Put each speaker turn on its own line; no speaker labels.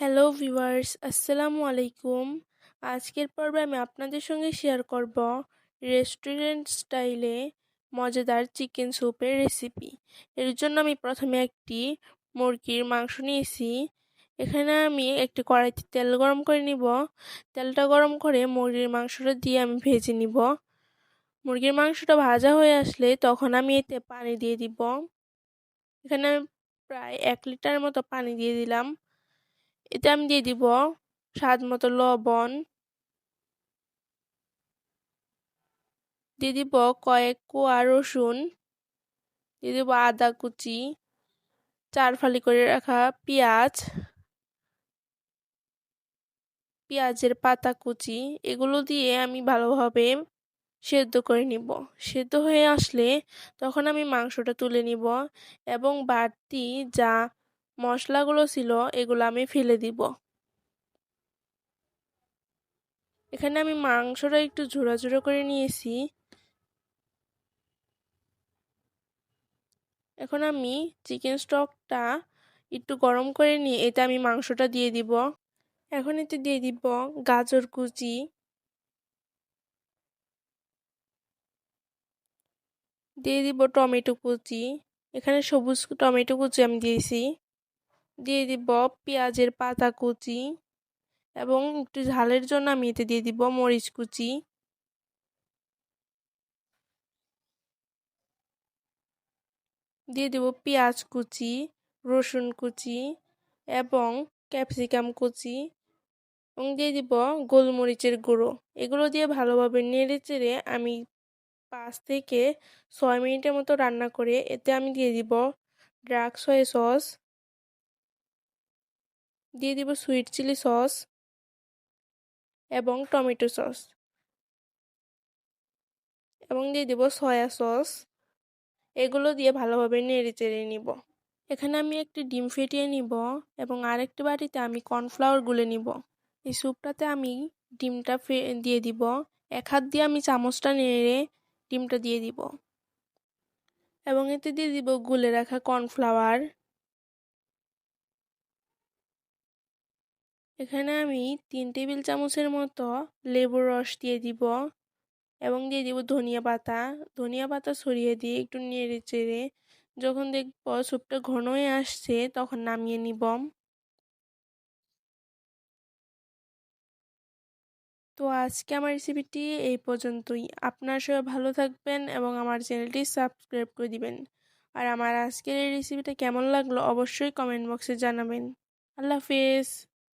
Hello viewers আসসালামু আলাইকুম আজকের পর্বে আমি আপনাদের সঙ্গে শেয়ার করব রেস্টুরেন্ট স্টাইলে মজাদার চিকেন স্যুপের রেসিপি এর জন্য আমি প্রথমে একটি মুরগির মাংস নিয়েছি। এখানে আমি একটি কড়াইতে তেল গরম করে নিব। তেলটা গরম করে মুরগির মাংসটা দিয়ে আমি ভেজে নিব। মুরগির মাংসটা ভাজা হয়ে আসলে তখন আমি এতে পানি দিয়ে দিব। এখানে আমি প্রায় এক লিটার মতো পানি দিয়ে দিলাম। এতে আমি দিয়ে দিব স্বাদ মতো লবণ। দিয়ে দিব কয়েক কোয়া রসুন। দিয়ে দিব আদা কুচি। চার ফালি করে রাখা পেঁয়াজ। পেঁয়াজের পাতা কুচি, এগুলো দিয়ে আমি ভালোভাবে সেদ্ধ করে নিব। সেদ্ধ হয়ে আসলে তখন আমি মাংসটা তুলে নিব এবং বাড়তি যা মশলাগুলো ছিল, এগুলো আমি ফেলে দিব। এখানে আমি মাংসটা একটু ঝোড়া ঝোড়া করে নিয়েছি। এখন আমি চিকেন স্টকটা একটু গরম করে নিয়ে, এতে আমি মাংসটা দিয়ে দিব। এখন এতে দিয়ে দিব গাজর কুচি। দিয়ে দিব টমেটো কুচি। এখানে সবুজ টমেটো কুচি আমি দিয়েছি। দিয়ে দিব পেঁয়াজের পাতা কুচি এবং একটু ঝালের জন্য আমি এতে দিয়ে দিব মরিচ কুচি। দিয়ে দিব পেঁয়াজ কুচি, রসুন কুচি এবং ক্যাপসিকাম কুচি এবং দিয়ে দিব গোলমরিচের গুঁড়ো। এগুলো দিয়ে ভালোভাবে নেড়ে চেড়ে আমি পাঁচ থেকে ছয় মিনিটের মতো রান্না করে এতে আমি দিয়ে দিব ড্রাক সয়া সস দিয়ে দিব সুইট চিলি সস এবং টমেটো সস এবং দিয়ে দিব সয়া সস এগুলো দিয়ে ভালোভাবে নেড়ে চেড়ে নিব। এখানে আমি একটি ডিম ফেটিয়ে নিব এবং আরেকটি বাটিতে আমি কর্নফ্লাওয়ার গুলে নিব। এই স্যুপটাতে আমি ডিমটা দিয়ে দিব। এক হাত দিয়ে আমি চামচটা নেড়ে ডিমটা দিয়ে দিব। এবং এতে দিয়ে দিব গুলে রাখা কর্নফ্লাওয়ার এখানে আমি তিন টেবিল চামচের মতো লেবুর রস দিয়ে দিব এবং দিয়ে দিব ধনিয়া পাতা। ধনিয়া পাতা ছড়িয়ে দিয়ে একটু নেড়ে চেড়ে যখন দেখব স্যুপটা ঘন হয়ে আসছে তখন নামিয়ে নিব। তো আজকে আমার রেসিপিটি এই পর্যন্তই। আপনার সবাই ভালো থাকবেন এবং আমার চ্যানেলটি সাবস্ক্রাইব করে দিবেন। আর আমার আজকের এই রেসিপিটা কেমন লাগল অবশ্যই কমেন্ট বক্সে জানাবেন। আল্লাহ হাফেজ।